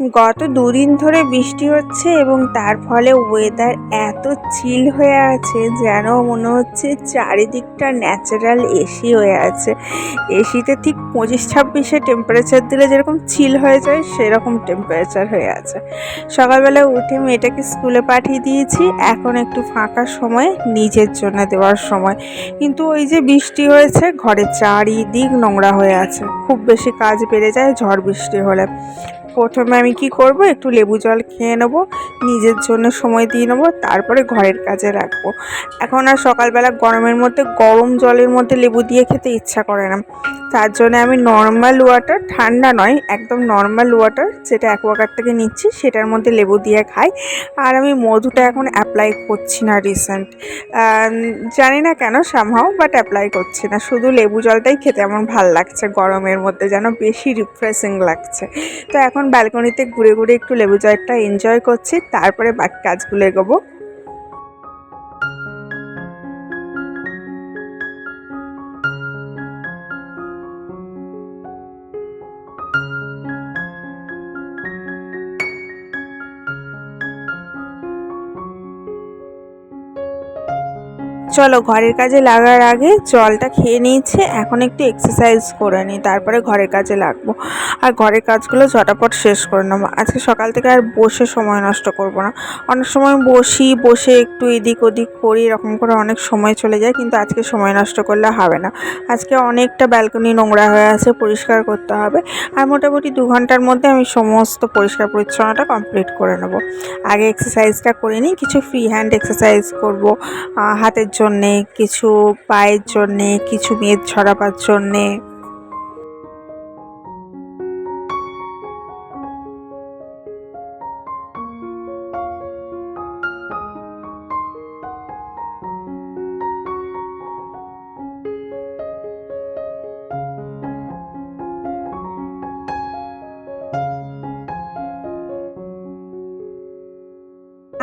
গত দুদিন ধরে বৃষ্টি হচ্ছে এবং তার ফলে ওয়েদার এত চিল হয়ে আছে যেন মনে হচ্ছে চারিদিকটা ন্যাচারাল এসি হয়ে আছে। এসিতে ঠিক পঁচিশ ছাব্বিশে টেম্পারেচার দিলে যেরকম চিল হয়ে যায়, সেরকম টেম্পারেচার হয়ে আছে। সকালবেলা উঠে মেয়েটাকে স্কুলে পাঠিয়ে দিয়েছি, এখন একটু ফাঁকা সময়, নিজের জন্য দেওয়ার সময়। কিন্তু ওই যে বৃষ্টি হয়েছে ঘরে চারিদিক নোংরা হয়ে আছে। খুব বেশি কাজ বেড়ে যায় ঝড় বৃষ্টি হলে। প্রথমে আমি কি করব? একটু লেবু জল খেয়ে নেব, নিজের জন্য সময় দিয়ে নেব, তারপরে ঘরের কাজে রাখব। এখন আর সকালবেলা গরমের মধ্যে গরম জলের মধ্যে লেবু দিয়ে খেতে ইচ্ছা করে না। তার জন্য আমি নর্মাল ওয়াটার ঠান্ডা নয়, একদম নর্মাল ওয়াটার যেটা অ্যাকোয়াগার্ড থেকে নিচ্ছি, সেটার মধ্যে লেবু দিয়ে খাই। আর আমি মধুটা এখন অ্যাপ্লাই করছি না রিসেন্ট জানি না কেন সামহাও বাট অ্যাপ্লাই করছি না। শুধু লেবু জলটাই খেতে আমার ভালো লাগছে গরমের মধ্যে, যেন বেশি রিফ্রেশিং লাগছে। তো এখন ব্যালকনিতে ঘুরে ঘুরে একটু লেবু জলটা এনজয় করছি তারপরে বাকি কাজগুলো এগোবো। চলো ঘরের কাজে লাগার আগে জলটা খেয়ে নিয়েছে, এখন একটু এক্সারসাইজ করে নিই, তারপরে ঘরের কাজে লাগবো। আর ঘরের কাজগুলো ঝটাপট শেষ করে নেব। আজকে সকাল থেকে আর বসে সময় নষ্ট করব না। অনেক সময় বসি, বসে একটু এদিক ওদিক করি, এরকম করে অনেক সময় চলে যায়, কিন্তু আজকে সময় নষ্ট করলে হবে না। আজকে অনেকটা ব্যালকনি নোংরা হয়ে আছে, পরিষ্কার করতে হবে। আর মোটামুটি দু ঘণ্টার মধ্যে আমি সমস্ত পরিষ্কার পরিচ্ছন্নতা কমপ্লিট করে নেব। আগে এক্সারসাইজটা করে নিই, কিছু ফ্রি হ্যান্ড এক্সারসাইজ করব হাতের জন্যে কিছু পায়ের জন্যে, কিছু মেদ ছড়াবার জন্যে।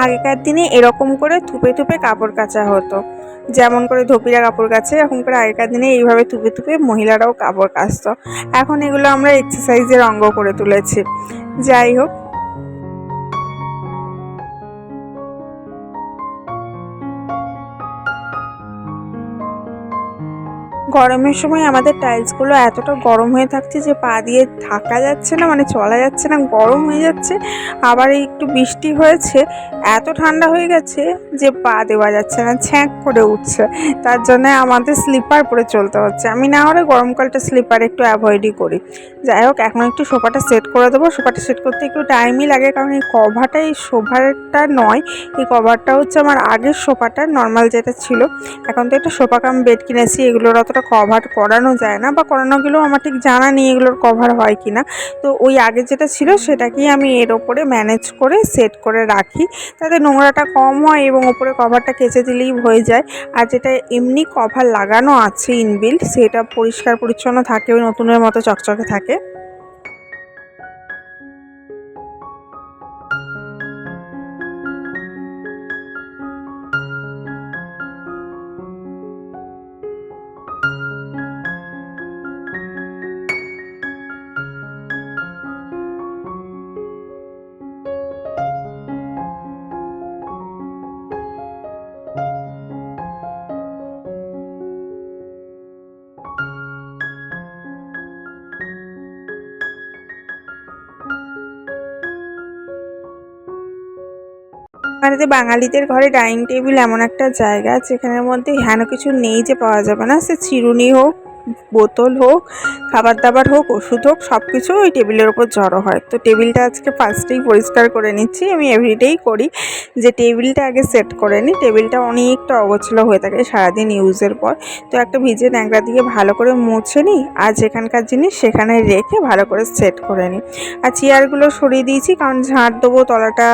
আগেকার দিনে এরকম করে থুপে থুপে কাপড় কাচা হতো। যেমন করে ধপিরা কাপড় কাছে এখন করে আগেকার দিনে এইভাবে তুপে তুপে মহিলারাও কাপড় কাচতো। এখন এগুলো আমরা এক্সারসাইজের অঙ্গ করে তুলেছি। যাই হোক গরমের সময় আমাদের টাইলসগুলো এতটা গরম হয়ে থাকছে যে পা দিয়ে থাকা যাচ্ছে না মানে চলা যাচ্ছে না, গরম হয়ে যাচ্ছে। আবার একটু বৃষ্টি হয়েছে, এত ঠান্ডা হয়ে গেছে যে পা দেওয়া যাচ্ছে না, ছ্যাঁক করে উঠছে। তার জন্য আমাদের স্লিপার পরে চলতে হচ্ছে। আমি না হলে গরমকালটা স্লিপার একটু অ্যাভয়েডই করি। যাই হোক, এখন একটু সোফাটা সেট করে দেবো। সোফাটা সেট করতে একটু টাইমই লাগে, কারণ এই কভারটা এই সোফারটা নয়, এই কভারটা হচ্ছে আমার আগের সোফাটা নর্মাল যেটা ছিল। এখন তো একটা সোফা কাম বেড কিনেছি, এগুলোর অতটা কভার করানো যায় না বা করানো গেলেও আমার ঠিক জানা নেই এগুলোর কভার হয় কি না তো ওই আগে যেটা ছিল সেটাকেই আমি এর ওপরে ম্যানেজ করে সেট করে রাখি। তাতে নোংরাটা কম হয় এবং ওপরে কভারটা কেচে দিলেই হয়ে যায়। আর যেটা এমনি কভার লাগানো আছে ইনবিল্ড সেটা পরিষ্কার পরিচ্ছন্ন থাকে, ওই নতুনের মতো চকচকে থাকে। বাড়িতে বাঙালিদের ঘরে ডাইনিং টেবিল এমন একটা জায়গা যেখানের মধ্যে হেন কিছু নেই যে পাওয়া যাবে না। সে চিরুনি হোক বোতল হোক খাবার দাবার হোক, ওষুধ হোক সব কিছু ওই টেবিলের ওপর জড়ো হয়। তো টেবিলটা আজকে ফার্স্টেই পরিষ্কার করে নিচ্ছি। আমি এভরিডেই করি যে টেবিলটা আগে সেট করে নিই। টেবিলটা অনেকটা অগোছলো হয়ে থাকে সারাদিন ইউজের পর। তো একটা ভিজে ন্যাংরা দিয়ে ভালো করে মুছে নিই আর যেখানকার জিনিস সেখানে রেখে ভালো করে সেট করে নিই। আর চেয়ারগুলো সরিয়ে দিয়েছি কারণ ঝাঁট দেবো, তলাটা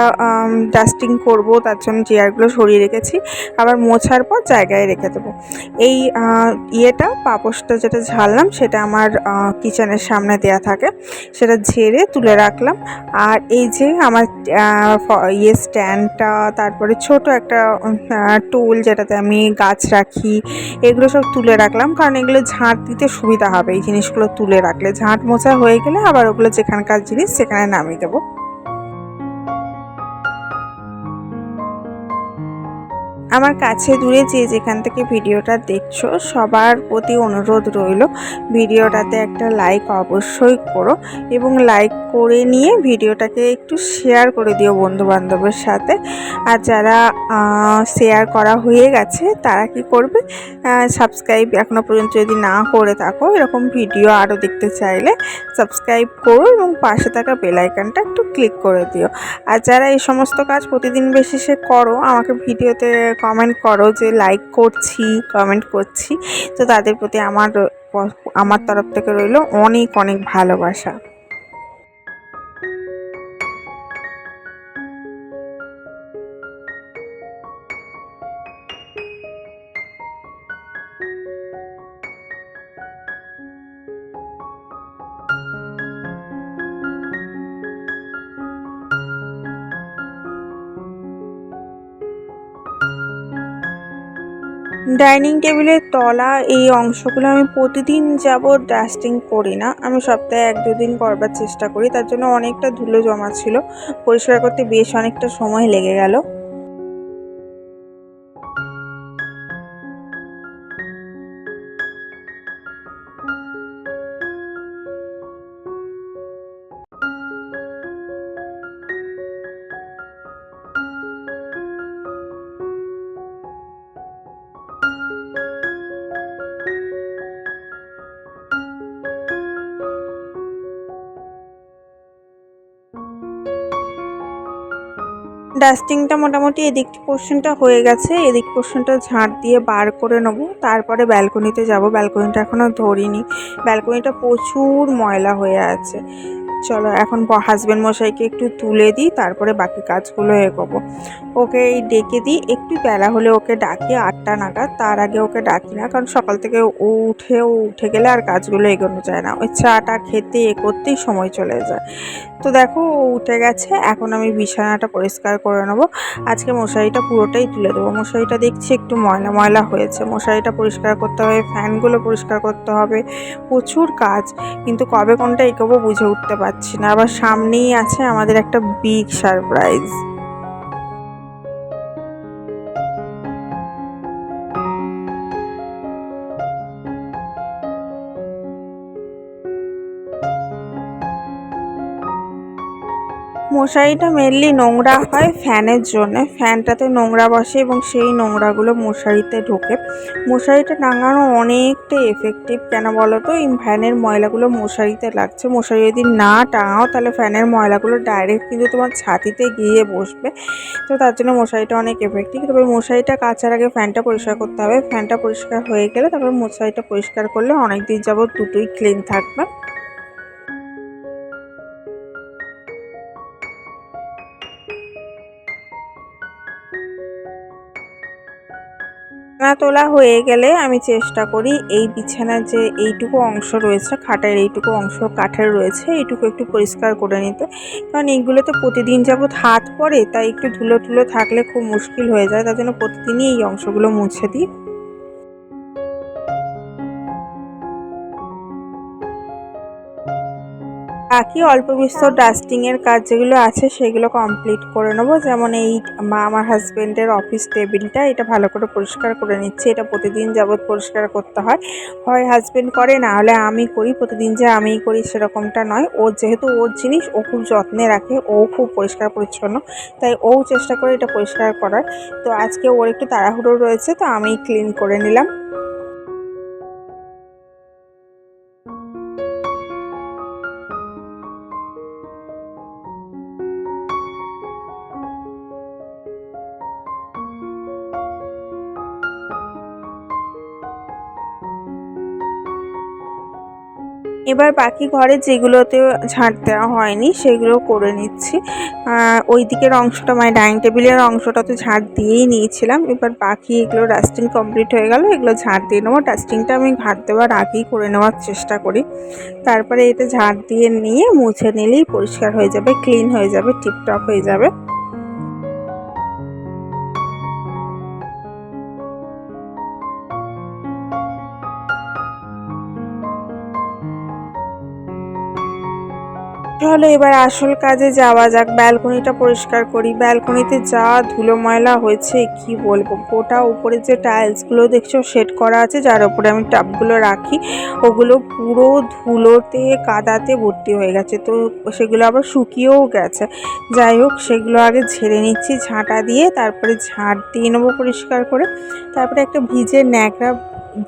ডাস্টিং করব, তার জন্য চেয়ারগুলো সরিয়ে রেখেছি। আবার মোছার পর জায়গায় রেখে দেবো। এই ইয়েটা পাপোশটা যেটা ঝাড়লাম সেটা আমার কিচেনের সামনে দেয়া থাকে। সেটা ঝেড়ে তুলে রাখলাম। আর এই যে আমার ইয়ে স্ট্যান্ডটা, তারপরে ছোট একটা টুল যেটাতে আমি গাছ রাখি, এগুলো সব তুলে রাখলাম। কারণ এগুলো ঝাঁট দিতে সুবিধা হবে। এই জিনিসগুলো তুলে রাখলে ঝাঁট মোছা হয়ে গেলে আবার ওগুলো যেখানকার জিনিস সেখানে নামিয়ে দেবো। আমার কাছে দূরে যে যেখান থেকে ভিডিওটা দেখছ, সবার প্রতি অনুরোধ রইল ভিডিওটাতে একটা লাইক অবশ্যই করো এবং লাইক করে নিয়ে ভিডিওটাকে একটু শেয়ার করে দিও বন্ধু বান্ধবের সাথে। আর যারা শেয়ার করা হয়ে গেছে, তারা কি করবে? সাবস্ক্রাইব এখনও পর্যন্ত যদি না করে থাকো, এরকম ভিডিও আরও দেখতে চাইলে সাবস্ক্রাইব করো এবং পাশে থাকা বেলাইকানটা একটু ক্লিক করে দিও। আর যারা এই সমস্ত কাজ প্রতিদিন বেশি সে করো, আমাকে ভিডিওতে কমেন্ট করো যে লাইক করছি কমেন্ট করছি। তো তাদের প্রতি আমার আমার তরফ থেকে রইল অনেক অনেক ভালোবাসা। ডাইনিং টেবিলের তলা, এই অংশগুলো আমি প্রতিদিন যাব ডাস্টিং করি না। আমি সপ্তাহে এক দুদিন করবার চেষ্টা করি। তার জন্য অনেকটা ধুলো জমা ছিল। পরিষ্কার করতে বেশ অনেকটা সময় লেগে গেল। ডাস্টিংটা মোটামুটি এদিক পোর্শনটা হয়ে গেছে, এদিক পোর্শনটা ঝাঁট দিয়ে বার করে নেব। তারপরে ব্যালকনিতে যাব। ব্যালকনিটা এখনও ধরিনি। ব্যালকনিটা প্রচুর ময়লা হয়ে আছে। চলো এখন হাজব্যান্ড মশাইকে একটু তুলে দিই, তারপরে বাকি কাজগুলো এগোবো। ওকে এই ডেকে দিই, একটু বেলা হলে ওকে ডাকি, আটটা নাগাদ, তার আগে ওকে ডাকি না, কারণ সকাল থেকে ও উঠে ও উঠে গেলে আর কাজগুলো এগোনো যায় না। ওই চাটা খেতে এ করতেই সময় চলে যায়। তো দেখো, ও উঠে গেছে, এখন আমি বিছানাটা পরিষ্কার করে নেব। আজকে মশারিটা পুরোটাই তুলে দেবো। মশারিটা দেখছি একটু ময়লা ময়লা হয়েছে। মশারিটা পরিষ্কার করতে হবে, ফ্যানগুলো পরিষ্কার করতে হবে। প্রচুর কাজ, কিন্তু কবে কোনটা এগোবো বুঝে উঠতে পারছি না। আবার সামনেই আছে আমাদের একটা বিগ সারপ্রাইজ মশারিটা মেনলি নোংরা হয় ফ্যানের জন্য। ফ্যানটাতে নোংরা বসে এবং সেই নোংরাগুলো মশারিতে ঢোকে। মশারিটা টাঙানো অনেকটা এফেক্টিভ কেন বলো তো এই ফ্যানের ময়লাগুলো মশারিতে লাগছে। মশারি যদি না টাঙাও তাহলে ফ্যানের ময়লাগুলো ডাইরেক্ট কিন্তু তোমার ছাতিতে গিয়ে বসবে। তো তার জন্য মশারিটা অনেক এফেক্টিভ তবে মশারিটা কাচার আগে ফ্যানটা পরিষ্কার করতে হবে। ফ্যানটা পরিষ্কার হয়ে গেলে তারপর মশারিটা পরিষ্কার করলে অনেক দিন যাবত দুটোই ক্লিন থাকবে। বিছানা তোলা হয়ে গেলে আমি চেষ্টা করি এই বিছানার যে এইটুকু অংশ রয়েছে, খাটের এইটুকু অংশ, কাঠের রয়েছে, এইটুকু একটু পরিষ্কার করে নিতে। কারণ এইগুলো তো প্রতিদিন যাবৎ হাত পড়ে, তাই একটু ধুলো টুলো থাকলে খুব মুশকিল হয়ে যায়। তার জন্য প্রতিদিনই এই অংশগুলো মুছে দিই। বাকি অল্প বিস্তর ডাস্টিংয়ের কাজ যেগুলো আছে সেগুলো কমপ্লিট করে নেব। যেমন এই মা, আমার হাজব্যান্ডের অফিস টেবিলটা এটা ভালো করে পরিষ্কার করে নিচ্ছে। এটা প্রতিদিন যাবৎ পরিষ্কার করতে হয়। হয় হাজব্যান্ড করে, না হলে আমি করি। প্রতিদিন যে আমিই করি সেরকমটা নয়। ওর যেহেতু ওর জিনিস, ও খুব যত্নে রাখে। ও খুব পরিষ্কার পরিচ্ছন্ন। তাই ও চেষ্টা করে এটা পরিষ্কার করার। তো আজকে ওর একটু তাড়াহুড়ো রয়েছে, তো আমি ক্লিন করে নিলাম। এবার বাকি ঘরে যেগুলোতে ঝাঁট দেওয়া হয়নি, সেগুলো করে নিচ্ছি। ওই দিকের অংশটা মানে ডাইনিং টেবিলের অংশটা তো ঝাঁট দিয়েই নিয়েছিলাম। এবার বাকি এগুলো ডাস্টিং কমপ্লিট হয়ে গেল, এগুলো ঝাঁট দিয়ে নেব। ডাস্টিংটা আমি ঘাট দেওয়ার আগেই করে নেওয়ার চেষ্টা করি। তারপরে এটা ঝাঁট দিয়ে নিয়ে মুছে নিলেই পরিষ্কার হয়ে যাবে, ক্লিন হয়ে যাবে, টিপটপ হয়ে যাবে। চলো এবার আসল কাজে যাওয়া যাক। ব্যালকনিটা পরিষ্কার করি। ব্যালকনিতে যা ধুলো ময়লা হয়েছে, কি বলব? গোটা উপরে যে টাইলসগুলো দেখছ সেট করা আছে, যার উপরে আমি টাবগুলো রাখি, ওগুলো পুরো ধুলোতে, কাদাতে ভর্তি হয়ে গেছে। তো সেগুলো আবার শুকিয়েও গেছে। যাই হোক, সেগুলো আগে ঝেড়ে নিচ্ছি, ঝাঁটা দিয়ে, তারপরে ঝাঁট দিয়ে নেব পরিষ্কার করে। তারপরে একটা ভিজে ন্যাকড়া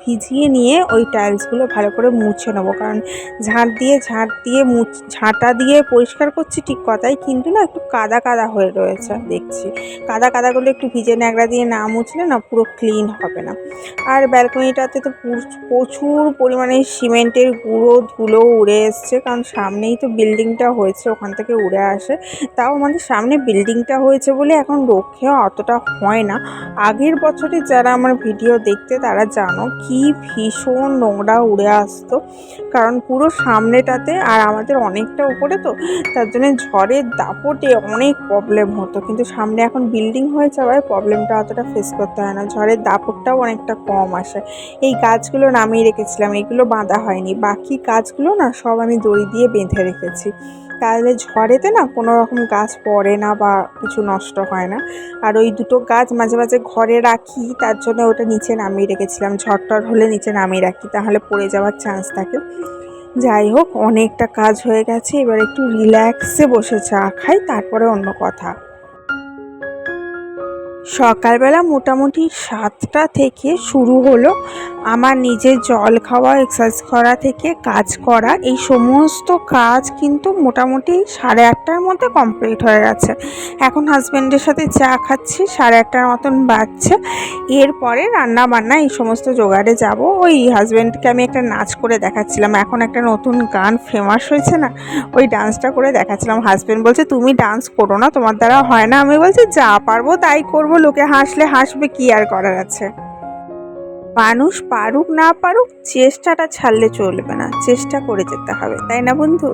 ভিজিয়ে নিয়ে ওই টাইলসগুলো ভালো করে মুছে নেব। কারণ ঝাঁট দিয়ে ঝাঁট দিয়ে মুছ ঝাঁটা দিয়ে পরিষ্কার করছি ঠিক কথাই, কিন্তু না একটু কাদা কাদা হয়ে রয়েছে দেখছি। কাদা কাদাগুলো একটু ভিজে ন্যাকড়া দিয়ে না মুছলে না পুরো ক্লিন হবে না। আর ব্যালকনিটাতে তো প্রচুর পরিমাণে সিমেন্টের গুঁড়ো, ধুলো উড়ে এসছে, কারণ সামনেই তো বিল্ডিংটা হয়েছে, ওখান থেকে উড়ে আসে। তাও আমাদের সামনে বিল্ডিংটা হয়েছে বলে এখন রক্ষেও অতটা হয় না। আগের বছরে যারা আমার ভিডিও দেখতে তারা জানো কি ভীষণ নোংরা উড়ে আসতো। কারণ পুরো সামনেটাতে আর আমাদের অনেকটা উপরে তো, তার জন্য ঝড়ের দাপটে অনেক প্রবলেম হতো। কিন্তু সামনে এখন বিল্ডিং হয়ে যাওয়ায় প্রবলেমটা অতটা ফেস করতে হয় না। ঝড়ের দাপটটাও অনেকটা কম আসে। এই গাছগুলো নামিয়ে রেখেছিলাম, এগুলো বাঁধা হয়নি। বাকি গাছগুলো না সব আমি দড়ি দিয়ে বেঁধে রেখেছি। তাহলে ঝড়েতে না কোনো রকম গাছ পড়ে না বা কিছু নষ্ট হয় না। আর ওই দুটো গাছ মাঝে মাঝে ঘরে রাখি, তার জন্য ওটা নিচে নামিয়ে রেখেছিলাম। ঝড় টড় হলে নিচে নামিয়ে রাখি, তাহলে পড়ে যাওয়ার চান্স থাকে। যাই হোক, অনেকটা কাজ হয়ে গেছে, এবার একটু রিল্যাক্সে বসে চা খাই, তারপরে অন্য কথা। সকালবেলা মোটামুটি সাতটা থেকে শুরু হলো আমার নিজের জল খাওয়া এক্সারসাইজ করা থেকে কাজ করা। এই সমস্ত কাজ কিন্তু মোটামুটি সাড়ে আটটার মধ্যে কমপ্লিট হয়ে গেছে। এখন হাজব্যান্ডের সাথে চা খাচ্ছি, সাড়ে আটটার মতন বাজছে। এরপরে রান্না বান্না এই সমস্ত জোগাড়ে যাব। ওই হাজব্যান্ডকে আমি একটা নাচ করে দেখাচ্ছিলাম। এখন একটা নতুন গান ফেমাস হয়েছে না, ওই ডান্সটা করে দেখাচ্ছিলাম। হাজব্যান্ড বলছে, তুমি ডান্স করো না, তোমার দ্বারা হয় না। আমি বলছি, যা পারব তাই করব লোকে হাসলে হাসবে কি আর করার আছে? মানুষ পারুক না পারুক, চেষ্টাটা ছাড়লে চলবে না। চেষ্টা করে যেতে হবে, তাই না বন্ধু?